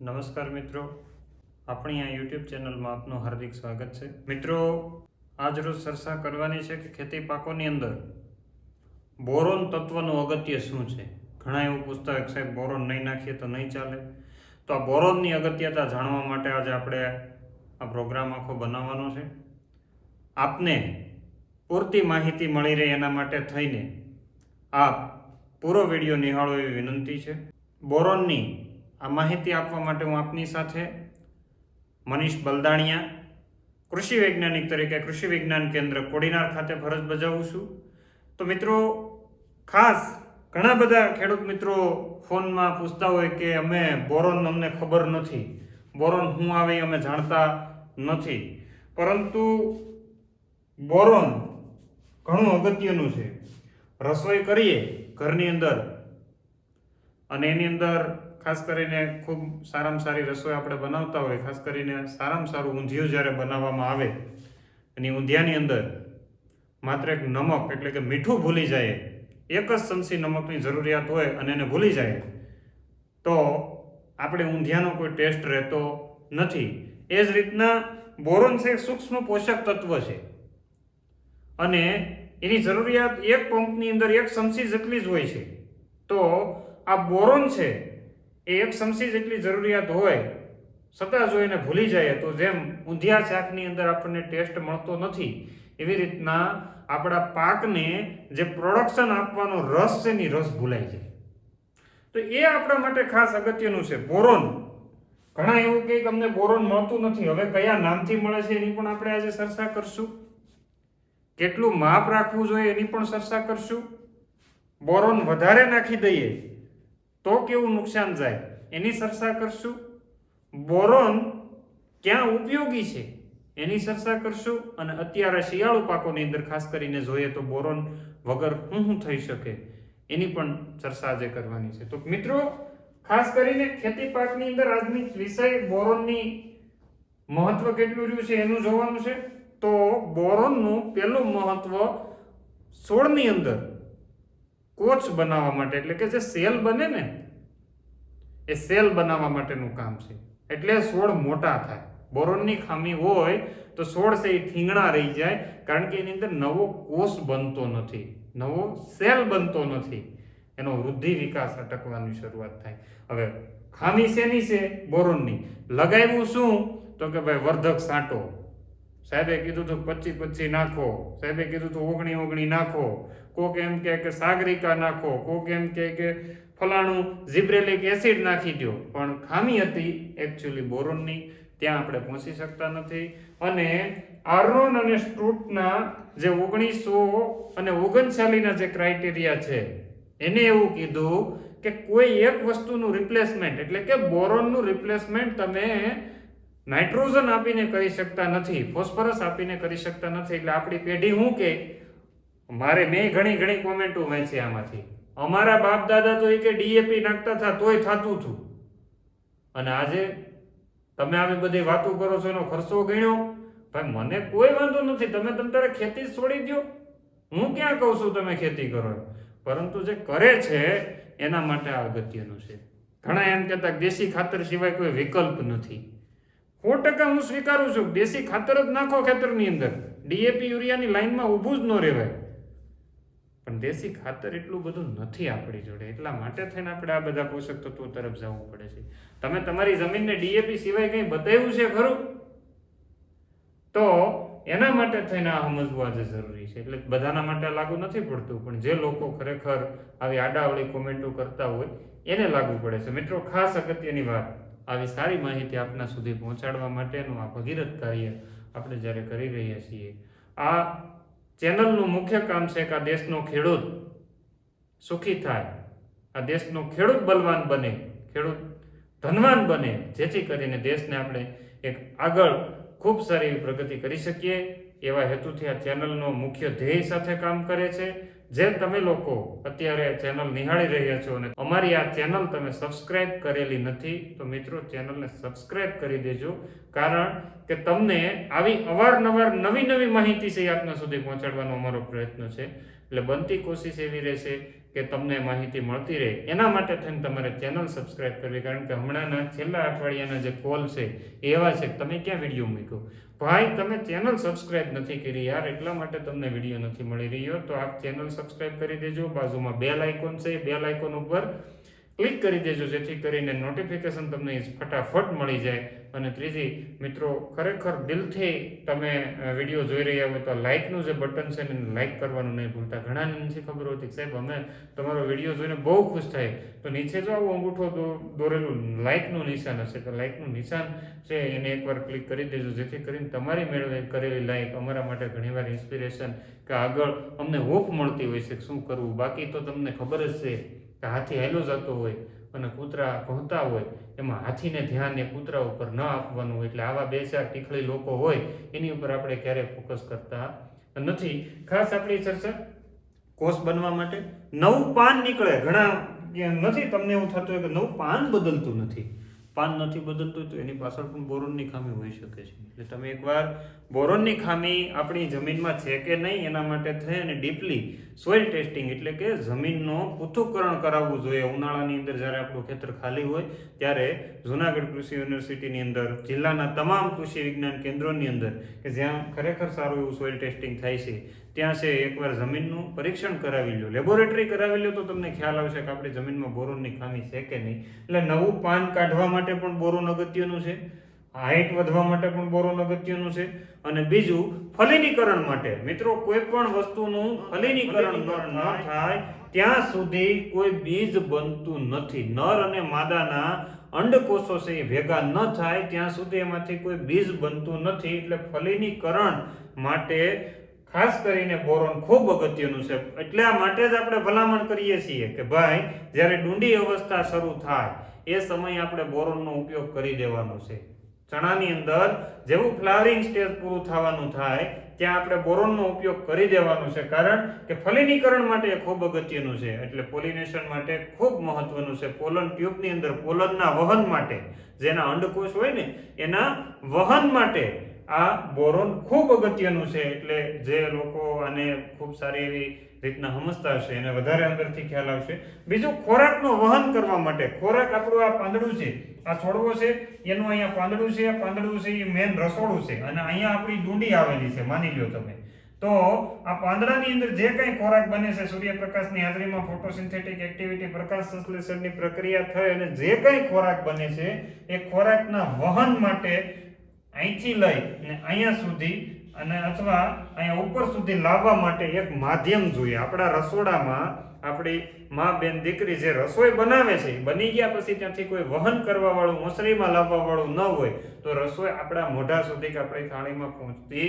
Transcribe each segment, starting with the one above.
નમસ્કાર મિત્રો. આપણી આ યુટ્યુબ ચેનલમાં આપનું હાર્દિક સ્વાગત છે. મિત્રો આજરોજ ચર્ચા કરવાની છે કે ખેતી પાકોની અંદર બોરોન તત્વનું અગત્ય શું છે? ઘણા એવું પૂછતા હોય સાહેબ બોરોન નહીં નાખીએ તો નહીં ચાલે. તો આ બોરોનની અગત્યતા જાણવા માટે આજે આપણે આ પ્રોગ્રામ આખો બનાવવાનો છે. આપને પૂરતી માહિતી મળી રહે એના માટે થઈને આપ પૂરો વીડિયો નિહાળો એવી વિનંતી છે. બોરોનની આ માહિતી આપવા માટે હું આપની સાથે મનીષ બલદાણિયા, કૃષિ વૈજ્ઞાનિક તરીકે કૃષિ વિજ્ઞાન કેન્દ્ર કોડીનાર ખાતે ફરજ બજાવું છું. તો મિત્રો, ખાસ ઘણા બધા ખેડૂત મિત્રો ફોનમાં પૂછતા હોય કે અમે બોરોન અમને ખબર નથી. બોરોન શું આવે અમે જાણતા નથી. પરંતુ બોરોન ઘણું અગત્યનું છે. રસોઈ કરીએ ઘરની અંદર અને એની અંદર ખાસ કરીને ખૂબ સારામાં સારી રસોઈ આપણે બનાવતા હોય, ખાસ કરીને સારામાં સારું ઊંધિયું જ્યારે બનાવવામાં આવે અને ઊંધિયાની અંદર માત્ર એક નમક એટલે કે મીઠું ભૂલી જાય, એક જ ચમચી નમકની જરૂરિયાત હોય અને એને ભૂલી જાય, તો આપણે ઊંધિયાનો કોઈ ટેસ્ટ રહેતો નથી. એ જ રીતના બોરોન છે સૂક્ષ્મ પોષક તત્વ છે. અને એની જરૂરિયાત એક પંપની અંદર એક ચમચી જેટલી જ હોય છે. તો આ બોરોન છે એ એક ચમચી જેટલી જરૂરિયાત હોય છતાં જો એને ભૂલી જાય, તો જેમ ઊંધિયા શાકની અંદર આપણને ટેસ્ટ મળતો નથી, એવી રીતના આપણા પાકને જે પ્રોડક્શન આપવાનો રસ છે એની રસ ભૂલાઈ જાય. તો એ આપણા માટે ખાસ અગત્યનું છે. બોરોન. ઘણા એવું કે અમને બોરોન મળતું નથી. હવે કયા નામથી મળે છે એની પણ આપણે આજે ચર્ચા કરશું. કેટલું માપ રાખવું જોઈએ એની પણ ચર્ચા કરશું. બોરોન વધારે નાખી દઈએ. તો કેવું નુકસાન જાય? એની ચર્ચા કરશું. બોરોન ક્યાં ઉપયોગી છે? એની ચર્ચા કરશું. અને અત્યારે શિયાળુ પાકોની અંદર ખાસ કરીને જોઈએ તો બોરોન વગર શું શું થઈ શકે? એની પણ ચર્ચા આજે કરવાની છે. તો મિત્રો, ખાસ કરીને ખેતી પાકની અંદર આજની વિષય બોરોનની મહત્વ કેટલું રહ્યું છે એનું જોવાનું છે. તો બોરોનનું પહેલું મહત્વ છોડની અંદર કોચ બનાવવા માટે, એટલે કે જે સેલ બને ને એ સેલ બનાવવા માટેનું કામ છે. એટલે છોડ મોટા થાય. બોરોનની ખામી હોય તો છોડ છે એ ઠીંગણા રહી જાય કારણ કે એની અંદર નવો કોષ બનતો નથી. નવો સેલ બનતો નથી. એનો વૃદ્ધિ વિકાસ અટકવાની શરૂઆત થાય. હવે ખામી શેની છે? બોરોનની. લગાવ્યું શું? તો કે ભાઈ વર્ધક સાંટો. સાહેબે કીધું તો પચી પચી નાખો. સાહેબે કીધું તો ઓગણી ઓગણી નાખો. કોક એમ કે સાગરિકા નાખો. કોક એમ કે ફલાણું ઝિબ્રેલિક એસિડ નાખી દો પણ ખામી હતી એકચ્યુઅલી બોરોનની, ત્યાં આપણે પહોંચી શકતા નથી. અને આરોન અને સ્ટ્રૂટના જે ઓગણીસો અને ઓગણચાલીના જે ક્રાઇટેરિયા છે, એને એવું કીધું કે કોઈ એક વસ્તુનું રિપ્લેસમેન્ટ એટલે કે બોરોનનું રિપ્લેસમેન્ટ તમે નાઇટ્રોજન આપીને કરી શકતા નથી, ફોસ્ફરસ આપીને કરી શકતા નથી. એટલે આપણી પેઢી હું કે, મારે મેં ઘણી ઘણી કોમેન્ટો વાંચી આમાંથી. અમારા બાપ દાદા તો એ કે ડીએપી નાખતા હતા તોય થતું હતું અને આજે તમે આવી બધી વાતો કરો છો, એનો ખર્ચો ગણ્યો. ભાઈ, મને કોઈ વાંધો નથી, તમે તમ તારે ખેતી છોડી દો હું ક્યાં કહું છું તમે ખેતી કરો પરંતુ જે કરે છે, એના માટે આ અગત્યનું છે. ઘણા એમ કહેતા દેશી ખાતર સિવાય કોઈ વિકલ્પ નથી. સો ટકા હું સ્વીકારું છું દેશી ખાતર જ નાખો ખેતરની અંદર. ડીએપી યુરિયાની લાઈનમાં ઊભું જ ન રહેવાય. પણ દેશી ખાતર એટલું બધું નથી આપણી જોડે. એટલા માટે થઈને આપણે આ બધા પોષક તત્વો તરફ જવું પડે છે. તમે તમારી જમીનને ડીએપી સિવાય કંઈ બતાવ્યું છે ખરું? તો એના માટે થઈને આ સમજવું આજે જરૂરી છે. એટલે બધાના માટે લાગુ નથી પડતું, પણ જે લોકો ખરેખર આવી આડાવળી કોમેન્ટો કરતા હોય, એને લાગુ પડે છે. મિત્રો, ખાસ અગત્યની વાત, આવી સારી માહિતી આપના સુધી પહોંચાડવા માટેનું આ ભગીરથ કાર્ય આપણે જ્યારે કરી રહ્યા છીએ, આ ચેનલનું મુખ્ય કામ છે કે આ દેશનો ખેડૂત સુખી થાય. આ દેશનો ખેડૂત બલવાન બને, ખેડૂત ધનવાન બને, જેથી કરીને દેશને આપણે એક આગળ ખૂબ સારી પ્રગતિ કરી શકીએ. એવા હેતુથી આ ચેનલનો મુખ્ય ધ્યેય સાથે કામ કરે છે. જે તમે લોકો અત્યારે ચેનલ નિહાળી રહ્યા છો અને અમારી આ ચેનલ તમે સબસ્ક્રાઇબ કરેલી નથી, તો મિત્રો ચેનલને સબસ્ક્રાઇબ કરી દેજો. કારણ કે તમને આવી અવારનવાર નવી નવી માહિતી છે આપના સુધી પહોંચાડવાનો અમારો પ્રયત્ન છે. એટલે બનતી કોશિશ એવી રહેશે કે તમને માહિતી મળતી રહે. એના માટે થઈને તમારે ચેનલ સબસ્ક્રાઇબ કરવી, કારણ કે હમણાંના છેલ્લા અઠવાડિયાના જે કોલ છે એવા છે તમે ક્યાં વીડિયો મૂક્યો? ભાઈ, તમે ચેનલ સબસ્ક્રાઇબ નથી કરી યાર, એટલા માટે તમને વીડિયો નથી મળી રહ્યો. તો આ ચેનલ સબસ્ક્રાઇબ કરી દેજો. બાજુમાં બેલ આઇકોન છે બેલ આઇકોન ઉપર ક્લિક કરી દેજો, જેથી કરીને નોટિફિકેશન તમને ફટાફટ મળી જાય. અને ત્રીજી, મિત્રો, ખરેખર દિલથી તમે વીડિયો જોઈ રહ્યા હોય તો લાઇકનું જે બટન છે એને લાઇક કરવાનું નહીં ભૂલતા. ઘણાને નથી ખબર હોતી સાહેબ, અમે તમારો વીડિયો જોઈને બહુ ખુશ થાય. તો નીચે જો આવું અંગૂઠો દોરેલું લાઇકનું નિશાન હશે, તો લાઇકનું નિશાન છે એને એકવાર ક્લિક કરી દેજો, જેથી કરીને તમારી મેળવે કરેલી લાઇક અમારા માટે ઘણીવાર ઇન્સ્પિરેશન કે આગળ અમને હોપ મળતી હોય છે શું કરવું. બાકી તો તમને ખબર જ છે કે હાથી હેલો જતો હોય. અને કૂતરા ભણતા હોય, એમાં હાથીને ધ્યાન એ કૂતરા ઉપર ન આપવાનું એટલે આવા બે ચાર ટીખળી લોકો હોય, એની ઉપર આપણે ક્યારેય ફોકસ કરતા નથી. ખાસ આપણી ચર્ચા કોષ બનવા માટે નવું પાન નીકળે. ઘણા નથી, તમને એવું થતું હોય કે નવું પાન બદલતું નથી. પાન નથી બદલતું તો એની પાછળ પણ બોરોનની ખામી હોઈ શકે છે. એટલે તમે એકવાર બોરોનની ખામી આપણી જમીનમાં છે કે નહીં એના માટે થઈ અને ડીપલી સોઇલ ટેસ્ટિંગ એટલે કે જમીનનું પૃથ્થકરણ કરાવવું જોઈએ. ઉનાળાની અંદર જ્યારે આપણું ખેતર ખાલી હોય ત્યારે જુનાગઢ કૃષિ યુનિવર્સિટીની અંદર, જિલ્લાના તમામ કૃષિ વિજ્ઞાન કેન્દ્રોની અંદર કે જ્યાં ખરેખર સારું એવું સોઇલ ટેસ્ટિંગ થાય છે ત્યાં છે એકવાર જમીનનું પરીક્ષણ કરાવી લો લેબોરેટરી કરાવી લો તો તમને ખ્યાલ આવશે કે આપણી જમીનમાં બોરોનની ખામી છે કે નહીં. એટલે નવું પાન કાઢવા માટે પણ બોરોન અગત્યનું છે. હાઇટ વધવા માટે પણ બોરોન અગત્યનું છે. અને બીજું, ફલિનીકરણ માટે. મિત્રો કોઈ પણ વસ્તુનું ફલિનીકરણ ન થાય, ત્યાં સુધી કોઈ બીજ બનતું નથી. નર અને માદાના અંડકોષો છે એ ભેગા ન થાય, ત્યાં સુધી એમાંથી કોઈ બીજ બનતું નથી. એટલે ફલિનીકરણ માટે ખાસ કરીને બોરોન ખૂબ અગત્યનું છે. એટલા માટે જ આપણે ભલામણ કરીએ છીએ કે ભાઈ, જ્યારે ડુંડી અવસ્થા શરૂ થાય, એ સમયે આપણે બોરોનનો ઉપયોગ કરી દેવાનો છે. ચણાની અંદર જેવું ફ્લાવરિંગ સ્ટેજ પૂરું થવાનું થાય, ત્યાં આપણે બોરોનનો ઉપયોગ કરી દેવાનો છે. કારણ કે ફલિનીકરણ માટે એ ખૂબ અગત્યનું છે. એટલે પોલિનેશન માટે ખૂબ મહત્વનું છે. પોલન ટ્યુબની અંદર, પોલનના વહન માટે, જેના અંડકોષ હોય ને, એના વહન માટે આ બોરોન ખૂબ અગત્યનું છે એટલે જે લોકો આને ખૂબ સારી એવી રીતના સમજતા હશે, એને વધારે અંદરથી ખ્યાલ આવશે. બીજું ખોરાકનું વહન કરવા માટે, ખોરાક આપણું આ પાંદડું છે, આ છોડવો છે, એનું અહીંયા પાંદડું છે પાંદડું છે, એ મેન રસોડું છે અને અહીંયા આપણી ડુંડી આવેલી છે, માની લ્યો તમે. તો આ પાંદડાની અંદર જે કંઈ ખોરાક બને છે, સૂર્યપ્રકાશની હાજરીમાં ફોટોસિન્થેટિક એક્ટિવિટી, પ્રકાશ સંશ્લેષણની પ્રક્રિયા થઈ અને જે કંઈ ખોરાક બને છે, એ ખોરાકના વહન માટે અહીંથી લઈ અને અહીંયા સુધી અને અથવા અહીંયા ઉપર સુધી લાવવા માટે એક માધ્યમ જોઈએ. આપણા રસોડામાં આપણી મા બેન દીકરી જે રસોઈ બનાવે છે બની ગયા પછી ત્યાંથી કોઈ વહન કરવા વાળું મોસરીમાં લાવવા વાળું ન હોય, તો રસોઈ આપણા મોઢા સુધી કે આપણી થાળીમાં પહોંચતી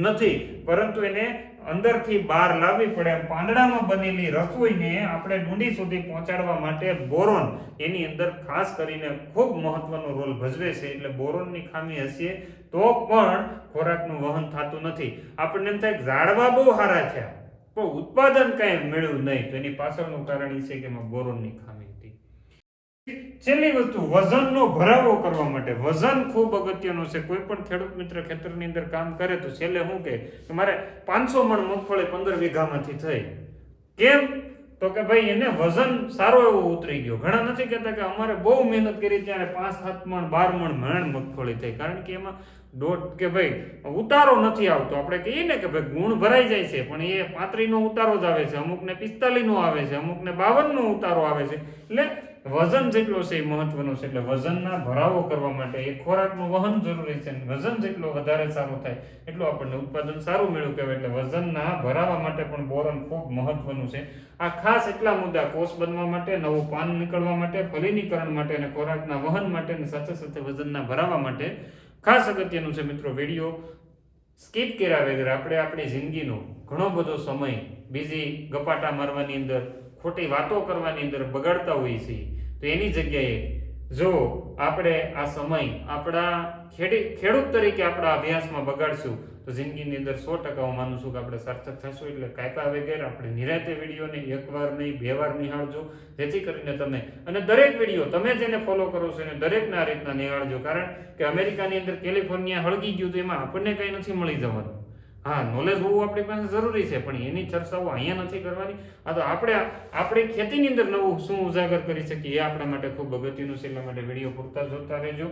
નથી. પરંતુ એને અંદરથી બહાર લાવવી પડે. પાંદડામાં બનેલી રસોઈને આપણે ડુંડી સુધી પહોંચાડવા માટે બોરોન એની અંદર ખાસ કરીને ખૂબ મહત્વનો રોલ ભજવે છે. એટલે બોરોનની ખામી હશે તો પણ ખોરાકનું વહન થતું નથી. આપણને એમ થાય ઝાડવા બહુ સારા થયા. પણ ઉત્પાદન કાંઈ મળ્યું નહીં. તો એની પાછળનું કારણ એ છે કે એમાં બોરોનની ખામી હતી. છેલ્લી વસ્તુ, વજનનો ભરાવો કરવા માટે. વજન ખૂબ અગત્યનો છે. કોઈ પણ ખેડૂત મિત્ર ખેતરની અંદર કામ કરે તો છેલ્લે શું કહે કે મારે પાંચસો મણ મગફળી પંદર વીઘામાંથી થઈ. કેમ? તો કે ભાઈ, એને વજન સારો એવો ઉતરી ગયો. ઘણા નથી કહેતા કે અમારે બહુ મહેનત કરી ત્યારે પાંચ, સાત મણ, બાર મણ મણ મગફળી થઈ. કારણ કે એમાં દોઢ કે ભાઈ, ઉતારો નથી આવતો. આપણે કહીએ ને કે ભાઈ, ગુણ ભરાઈ જાય છે, પણ એ પાંત્રીનો ઉતારો જ આવે છે, અમુકને પિસ્તાલીનો આવે છે, અમુકને બાવનનો ઉતારો આવે છે. એટલે વજન જેટલો છે એ મહત્વનો છે, એટલે વજનના ભરાવો કરવા માટે એ ખોરાકનું વહન જરૂરી છે. વજન જેટલો વધારે સારું થાય, એટલું આપણને ઉત્પાદન સારું મેળવું કહેવાય. એટલે વજનના ભરાવા માટે પણ બોરન ખૂબ મહત્વનું છે. આ ખાસ એટલા મુદ્દા, કોષ બનવા માટે, નવું પાન નીકળવા માટે ફલિનીકરણ માટે અને ખોરાકના વહન માટે અને સાથે સાથે વજનના ભરાવા માટે ખાસ અગત્યનું છે મિત્રો વીડિયો. સ્કીપ કર્યા વગર આપણે આપણી જિંદગીનો ઘણો બધો સમય બીજી ગપાટા મારવાની અંદર, ખોટી વાતો કરવાની અંદર બગાડતા હોઈએ છીએ. તો એની જગ્યાએ જો આપણે આ સમય આપણા ખેડી, ખેડૂત તરીકે આપણા અભ્યાસમાં બગાડશું, તો જિંદગીની અંદર સો ટકા હું માનું છું કે આપણે સાર્થક થશું. એટલે કાયપા વગેરે આપણે નિરાતે વિડીયોને એકવાર નહીં, બે વાર નિહાળજો. જેથી કરીને તમે, અને દરેક વીડિયો તમે જેને ફોલો કરો છો એને દરેકના રીતના નિહાળજો. કારણ કે અમેરિકાની અંદર કેલિફોર્નિયા હળગી ગયું તો એમાં આપણને કંઈ નથી મળી જવાનું. હા નોલેજ હોવું આપણી પાસે જરૂરી છે, પણ એની ચર્ચાઓ અહીંયા નથી કરવાની. આ તો આપણે આપણી ખેતીની અંદર નવું શું ઉજાગર કરી શકીએ એ આપણા માટે ખૂબ અગત્યનું છે, એટલા માટે વીડિયો પૂરતા જોતા રહેજો.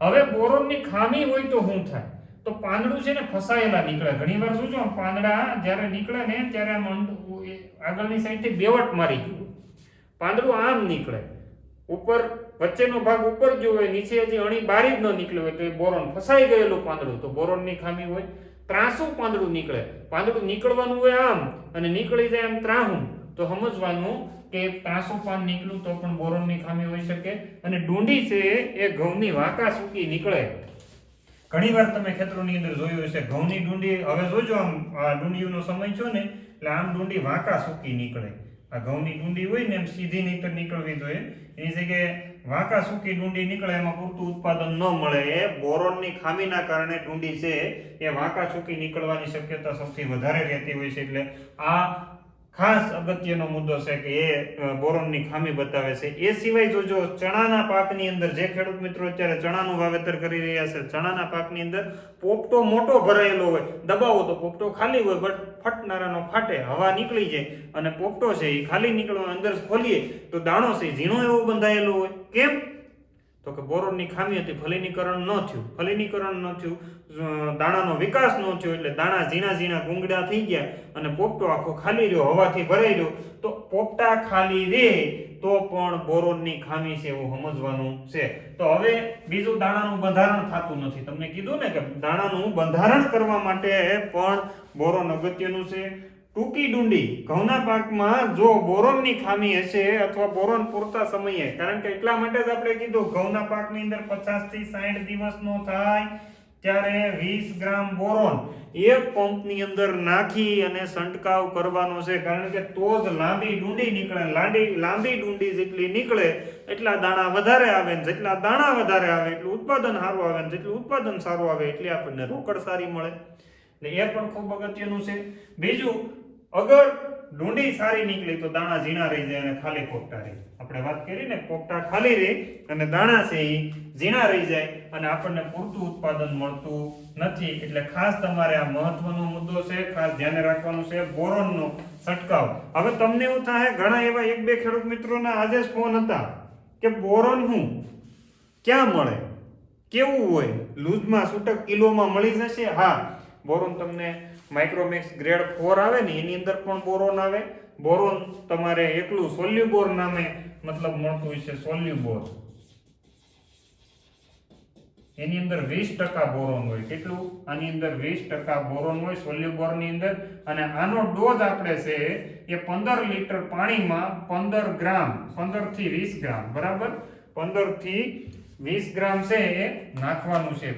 હવે બોરોનની ખામી હોય તો શું થાય? તો પાંદડું છે ને ફસાયેલા નીકળે. ઘણીવાર શું છે પાંદડા જ્યારે નીકળે ને ત્યારે આમ આગળની સાઈડથી બેવટ મારી ગયું. પાંદડું આમ નીકળે. ઉપર, વચ્ચેનો ભાગ ઉપર ગયો હોય, નીચે હજી અણી બારી જ ન નીકળ્યો હોય તો એ બોરોન ફસાઈ ગયેલું પાંદડું. તો બોરોનની ખામી હોય. ત્રાસું પાંદડું નીકળે. પાંદડું નીકળવાનું હોય આમ અને નીકળી જાય આમ ત્રાહું. તો સમજવાનું કે ત્રાસું પાન નીકળ્યું તો પણ બોરોનની ખામી હોઈ શકે અને ડુંડી છે એ ઘઉંની વાંકા સૂકી નીકળે. ઘણીવાર તમે ખેતરોની અંદર જોયું હશે, ઘઉંની ડુંડી, હવે જોજો આમ, આ ડુંડીનો સમય છો ને, એટલે આમ ડુંડી વાંકા સૂકી નીકળે. આ ઘઉંની ડુંડી હોય ને એમ સીધી નહીં નીકળવી જોઈએ. એની જગ્યાએ વાંકા સૂકી ડુંડી નીકળે એમાં પૂરતું ઉત્પાદન ન મળે. એ બોરોનની ખામીના કારણે ડુંડી છે એ વાંકા સૂકી નીકળવાની શક્યતા સૌથી વધારે રહેતી હોય છે. એટલે આ ખાસ અગત્યનો મુદ્દો છે કે એ બોરોનની ખામી બતાવે છે. એ સિવાય જોજો, ચણાના પાકની અંદર જે ખેડૂત મિત્રો અત્યારે ચણાનું વાવેતર કરી રહ્યા છે, ચણાના પાકની અંદર પોપટો મોટો ભરાયેલો હોય, દબાવો તો પોપટો ખાલી હોય, બટ ફટનારાનો ફાટે, હવા નીકળી જાય અને પોપટો છે એ ખાલી નીકળવા અંદર ખોલીએ તો દાણો છે ઝીણો એવો બંધાયેલો હોય. કેમ? તો કે બોરોનની ખામી હતી, ફલિનીકરણ ન થયું. ફલિનીકરણ ન થયું દાણાનો વિકાસ ન થયો એટલે દાણા ઝીણા ઝીણા ગુંગડા થઈ ગયા અને પોપટો આખો ખાલી રહ્યો, હવાથી ભરાઈ રહ્યો. તો પોપટા ખાલી રહે તો પણ બોરોનની ખામી છે એવું સમજવાનું છે. તો હવે બીજું દાણાનું બંધારણ થતું નથી. તમને કીધું ને કે દાણાનું બંધારણ કરવા માટે પણ બોરોન અગત્યનું છે. ટૂંકી ડુંડી ઘઉંના પાકમાં જો બોરોનની ખામી હશે અથવા બોરોન પૂરતા સમયે, કારણ કે એટલા માટે જ આપણે કીધું ઘઉંના પાકની અંદર 50 થી સાઠ દિવસનો થાય ત્યારે વીસ ગ્રામ બોરોન એક પંપની અંદર નાખી અને છંટકાવ કરવાનો છે. કારણ કે તો જ લાંબી ડુંડી નીકળે લાંબી લાંબી ડુંડી જેટલી નીકળે, એટલા દાણા વધારે આવે ને જેટલા દાણા વધારે આવે, એટલું ઉત્પાદન સારું આવે ને જેટલું ઉત્પાદન સારું આવે, એટલી આપણને રોકડ સારી મળે. એટલે એ પણ ખૂબ અગત્યનું છે. બીજું, અગર ડુંડી સારી નીકળી તો દાણા ઝીણા રહી જાય અને ખાલી કોપટા રહે. આપણે વાત કરી ને કોપટા ખાલી રહે અને દાણા છે એ ઝીણા રહી જાય અને આપણને પૂરતું ઉત્પાદન મળતું નથી. એટલે ખાસ તમારે આ મહત્વનો મુદ્દો છે, ખાસ ધ્યાને રાખવાનું છે, બોરોનનો છંટકાવ. હવે તમને એવું થાય ઘણા એવા એક બે ખેડૂત મિત્રોના આજે ફોન હતા કે બોરોન હું? ક્યાં મળે? કેવું હોય? લૂઝમાં છૂટક કિલોમાં મળી જશે? હા. બોરોન તમને માઇક્રોમેક્સ ગ્રેડ ફોર આવે ને, એની અંદર પણ બોરોન આવે. બોરોન તમારે એકલું સોલ્યુબોર નામે મતલબ મળતું છે સોલ્યુબોર એની અંદર વીસ ટકા બોરોન હોય. કેટલું? આની અંદર વીસ ટકા બોરોન હોય સોલ્યુબોરની અંદર. અને આનો ડોઝ આપણે છે એ પંદર લીટર પાણીમાં પંદર ગ્રામ, પંદરથી વીસ ગ્રામ, બરાબર? પંદરથી વીસ ગ્રામ છે એ નાખવાનું છે.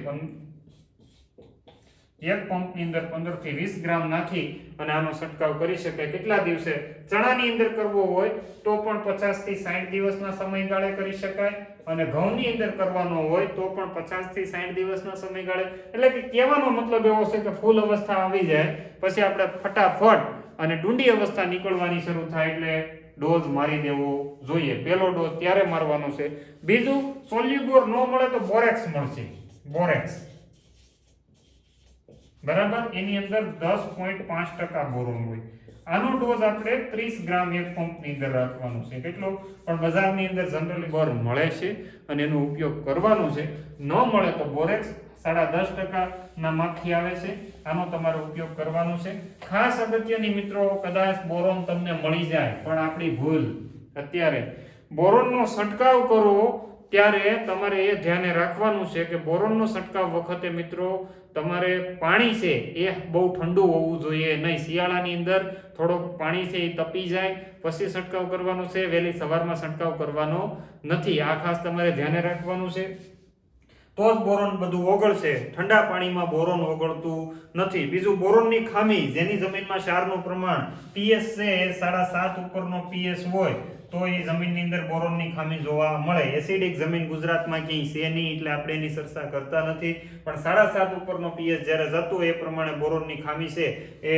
એક પંપની અંદર પંદરથી વીસ ગ્રામ નાખી અને આનો છંટકાવ કરી શકાય. કેટલા દિવસે? ચણાની અંદર કરવો હોય તો પણ પચાસથી સાઠ દિવસના સમયગાળે કરી શકાય અને ઘઉંની અંદર કરવાનો હોય તો પણ પચાસથી સાઠ દિવસના સમયગાળે. એટલે કે કહેવાનો મતલબ એવો છે કે ફૂલ અવસ્થા આવી જાય, પછી આપણે ફટાફટ અને ડુંડી અવસ્થા નીકળવાની શરૂ થાય એટલે ડોઝ મારી દેવો જોઈએ. પહેલો ડોઝ ત્યારે મારવાનો છે. બીજું સોલ્યુબોર ન મળે તો બોરેક્સ મળશે. બોરેક્સ. બરાબર? એની અંદર દસ પોઈન્ટ પાંચ ટકા બોરોન હોય. આનો ડોઝ આપણે ત્રીસ ગ્રામ એક પંપની અંદર રાખવાનો છે. કેટલો? પણ બજારની અંદર જનરલી બોર મળે છે અને એનો ઉપયોગ કરવાનો છે. ન મળે તો બોરેક્સ સાડા દસ ટકાના માખી આવે છે. આનો તમારે ઉપયોગ કરવાનો છે. ખાસ અગત્યની મિત્રો, કદાચ બોરોન તમને મળી જાય, પણ આપણી ભૂલ. અત્યારે બોરોનનો છંટકાવ કરવો ત્યારે તમારે એ ધ્યાને રાખવાનું છે કે બોરોનનો છંટકાવ વખતે મિત્રો તમારે પાણી છે એ બહુ ઠંડુ હોવું જોઈએ. નહીં, શિયાળાની અંદર થોડોક પાણી છે એ તપી જાય, પછી છંટકાવ કરવાનો છે, વહેલી સવારમાં છંટકાવ કરવાનો નથી. આ ખાસ તમારે ધ્યાને રાખવાનું છે. તો જ બોરોન બધું ઓગળશે. ઠંડા પાણીમાં બોરોન ઓગળતું નથી. બીજું, બોરોનની ખામી, જેની જમીનમાં ક્ષારનું પ્રમાણ પીએસ છે સાડા સાત ઉપરનો પીએસ હોય. તો એ જમીનની અંદર બોરોનની ખામી જોવા મળે. એસિડિક જમીન ગુજરાતમાં ક્યાંય છે નહીં એટલે આપણે એની ચર્ચા કરતા નથી. પણ સાડા સાત ઉપરનો પીએચ જ્યારે જતું એ પ્રમાણે બોરોનની ખામી છે એ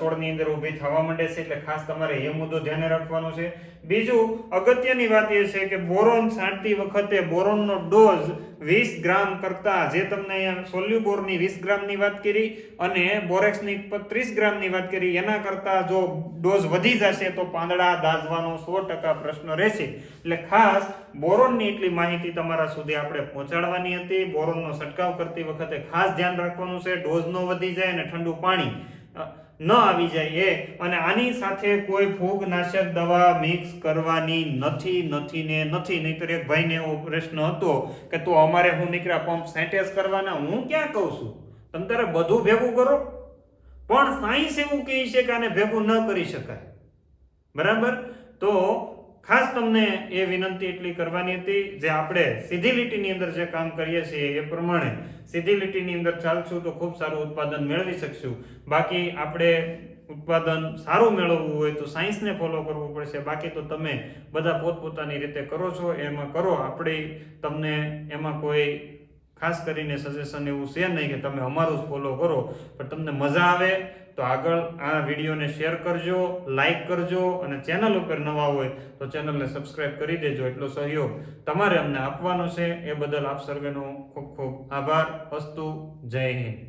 છોડની અંદર ઊભી થવા માંડે છે. એટલે ખાસ તમારે એ મુદ્દો ધ્યાને રાખવાનો છે. બીજું અગત્યની વાત એ છે કે બોરોન છાંટતી વખતે બોરોનનો ડોઝ વીસ ગ્રામ કરતાં, જે તમને અહીંયા સોલ્યુબોરની વીસ ગ્રામની વાત કરી અને બોરેક્સની ત્રીસ ગ્રામની વાત કરી, એના કરતાં જો ડોઝ વધી જશે તો પાંદડા દાઝવાનો સો ટકા પ્રશ્ન રહેશે. એટલે ખાસ બોરોનની એટલી માહિતી તમારા સુધી આપણે પહોંચાડવાની હતી. બોરોનનો છંટકાવ કરતી વખતે ખાસ ધ્યાન રાખવાનું છે, ડોઝ ન વધી જાય અને ઠંડુ પાણી. ન આવી જાય અને આની સાથે કોઈ ફૂગનાશક દવા મિક્સ કરવાની નથી નથી ને નથી. નહીતર એક ભાઈને એવો પ્રશ્ન હતો કે તો અમારે હું નીકળ્યા પંપ સેન્ટેસ કરવાના, હું ક્યાં કહું છું? તમે તારે બધું ભેગું કરો. પણ સાયન્સ એવું કહે છે કે આને ભેગું ન કરી શકાય. બરાબર? તો ખાસ તમને એ વિનંતી એટલી કરવાની હતી, જે આપણે સીધી લીટીની અંદર જે કામ કરીએ છીએ એ પ્રમાણે સીધી લીટીની અંદર ચાલશું તો ખૂબ સારું ઉત્પાદન મેળવી શકશું. બાકી આપણે ઉત્પાદન સારું મેળવવું હોય તો સાયન્સને ફોલો કરવું પડશે. બાકી તો તમે બધા પોતપોતાની રીતે કરો છો, એમાં કરો. આપણે તમને એમાં કોઈ ખાસ કરીને સજેશન એવું છે નહીં કે તમે અમારું જ ફોલો કરો, પણ તમને મજા આવે તો આગળ આ વિડીયોને શેર કરજો, લાઈક કરજો અને ચેનલ ઉપર નવા હોય તો ચેનલને સબસ્ક્રાઇબ કરી દેજો. એટલો સહયોગ તમારે અમને આપવાનો છે. એ બદલ આપ સર્વેનો ખૂબ ખૂબ આભાર. અસ્તુ, જય હિન્દ.